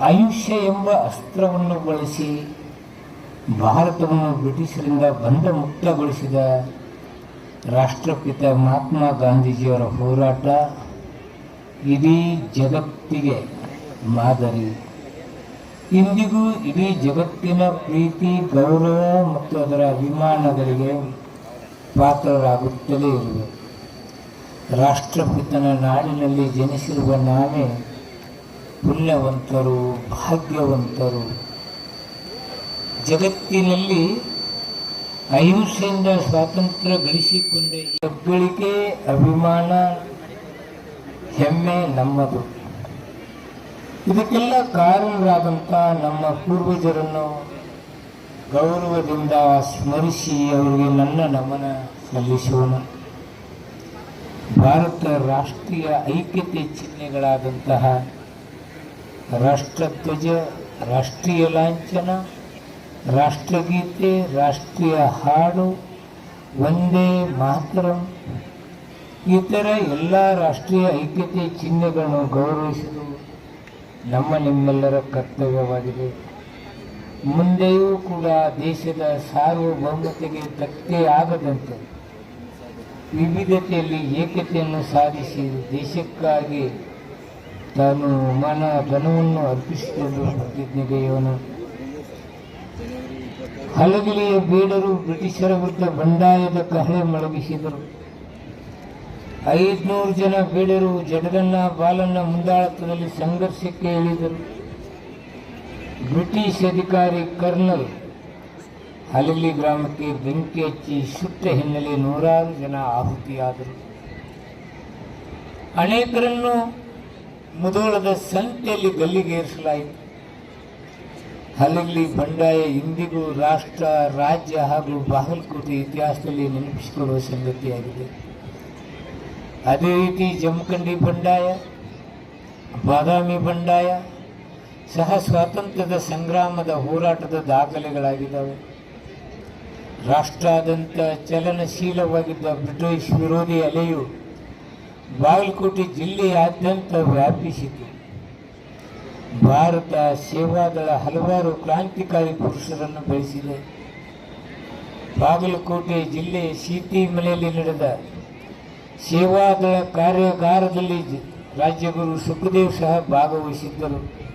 ಆಯುಷ್ಯ ಎಂಬ ಅಸ್ತ್ರವನ್ನು ಬಳಸಿ ಭಾರತವನ್ನು ಬ್ರಿಟಿಷರಿಂದ ಬಂಧ ಮುಕ್ತಗೊಳಿಸಿದ ರಾಷ್ಟ್ರಪಿತ ಮಹಾತ್ಮ ಗಾಂಧೀಜಿಯವರ ಹೋರಾಟ ಇಡೀ ಜಗತ್ತಿಗೆ ಮಾದರಿ. ಇಂದಿಗೂ ಇಡೀ ಜಗತ್ತಿನ ಪ್ರೀತಿ, ಗೌರವ ಮತ್ತು ಅದರ ಅಭಿಮಾನಗಳಿಗೆ ಪಾತ್ರರಾಗುತ್ತಲೇ ಇರುವೆ. ರಾಷ್ಟ್ರಪಿತನ ನಾಡಿನಲ್ಲಿ ಜನಿಸಿರುವ ನಾವೇ ಪುಣ್ಯವಂತರು ಭಾಗ್ಯವಂತರು. ಜಗತ್ತಿನಲ್ಲಿ ಅಹಿಂಸೆಯಿಂದ ಸ್ವಾತಂತ್ರ್ಯ ಗಳಿಸಿಕೊಂಡ ಹೆಗ್ಗಳಿಕೆ ಅಭಿಮಾನ, ಹೆಮ್ಮೆ ನಮ್ಮದು. ಇದಕ್ಕೆಲ್ಲ ಕಾರಣರಾದಂಥ ನಮ್ಮ ಪೂರ್ವಜರನ್ನು ಗೌರವದಿಂದ ಸ್ಮರಿಸಿ ಅವರಿಗೆ ನನ್ನ ನಮನ ಸಲ್ಲಿಸೋಣ. ಭಾರತ ರಾಷ್ಟ್ರೀಯ ಐಕ್ಯತೆ ಚಿಹ್ನೆಗಳಾದಂತಹ ರಾಷ್ಟ್ರಧ್ವಜ, ರಾಷ್ಟ್ರೀಯ ಲಾಂಛನ, ರಾಷ್ಟ್ರಗೀತೆ, ರಾಷ್ಟ್ರೀಯ ಹಾಡು ಒಂದೇ ಮಾತರಂ. ಥರ ಎಲ್ಲ ರಾಷ್ಟ್ರೀಯ ಐಕ್ಯತೆ ಚಿಹ್ನೆಗಳನ್ನು ಗೌರವಿಸುವುದು ನಮ್ಮ ನಿಮ್ಮೆಲ್ಲರ ಕರ್ತವ್ಯವಾಗಿದೆ. ಮುಂದೆಯೂ ಕೂಡ ದೇಶದ ಸಾರ್ವಭೌಮತೆಗೆ ಧಕ್ಕೆ ಆಗದಂತೆ ವಿವಿಧತೆಯಲ್ಲಿ ಏಕತೆಯನ್ನು ಸಾಧಿಸಿ ದೇಶಕ್ಕಾಗಿ ತಾನು ಮನ ಧನವನ್ನು ಅರ್ಪಿಸಿಕೊಂಡು ಪ್ರತಿಜ್ಞೆಗೆಯೋನು ಹಲಗಿಲೆಯ ಬೇಡರು ಬ್ರಿಟಿಷರ ವಿರುದ್ಧ ಬಂಡಾಯದ ಕಹಳೆ ಮೊಳಗಿಸಿದರು. ಐದುನೂರು ಜನ ಬೇಡರು ಜಡರನ್ನ ಬಾಲನ್ನ ಮುಂದಾಳತ್ವದಲ್ಲಿ ಸಂಘರ್ಷಕ್ಕೆ ಇಳಿದರು. ಬ್ರಿಟಿಷ್ ಅಧಿಕಾರಿ ಕರ್ನಲ್ ಹಲಗಲಿ ಗ್ರಾಮಕ್ಕೆ ಬೆಂಕಿ ಹಚ್ಚಿ ಸುಟ್ಟ ಹಿನ್ನೆಲೆ ನೂರಾರು ಜನ ಆಹುತಿಯಾದರು. ಅನೇಕರನ್ನು ಮುದೋಳದ ಸಂತೆಯಲ್ಲಿ ಗಲ್ಲಿಗೇರಿಸಲಾಯಿತು ಅಲ್ಲಿ ಬಂಡಾಯ ಇಂದಿಗೂ ರಾಷ್ಟ್ರ, ರಾಜ್ಯ ಹಾಗೂ ಬಾಗಲಕೋಟೆ ಇತಿಹಾಸದಲ್ಲಿ ನೆನಪಿಸಿಕೊಳ್ಳುವ ಸಂಗತಿಯಾಗಿದೆ. ಅದೇ ರೀತಿ ಜಮಖಂಡಿ ಬಂಡಾಯ, ಬಾದಾಮಿ ಬಂಡಾಯ ಸಹ ಸ್ವಾತಂತ್ರ್ಯದ ಸಂಗ್ರಾಮದ ಹೋರಾಟದ ದಾಖಲೆಗಳಾಗಿದ್ದಾವೆ. ರಾಷ್ಟ್ರಾದ್ಯಂತ ಚಲನಶೀಲವಾಗಿದ್ದ ಬ್ರಿಟಿಷ್ ವಿರೋಧಿ ಅಲೆಯು ಬಾಗಲಕೋಟೆ ಜಿಲ್ಲೆಯಾದ್ಯಂತ ವ್ಯಾಪಿಸಿತು. ಭಾರತ ಸೇವಾದಳ ಹಲವಾರು ಕ್ರಾಂತಿಕಾರಿ ಪುರುಷರನ್ನು ಬೆಳೆಸಿದೆ. ಬಾಗಲಕೋಟೆ ಜಿಲ್ಲೆ ಸೀತಿ ಮನೆಯಲ್ಲಿ ನಡೆದ ಸೇವಾದಳ ಕಾರ್ಯಾಗಾರದಲ್ಲಿ ರಾಜ್ಯಗುರು ಸುಖದೇವ್ ಸಹ ಭಾಗವಹಿಸಿದ್ದರು.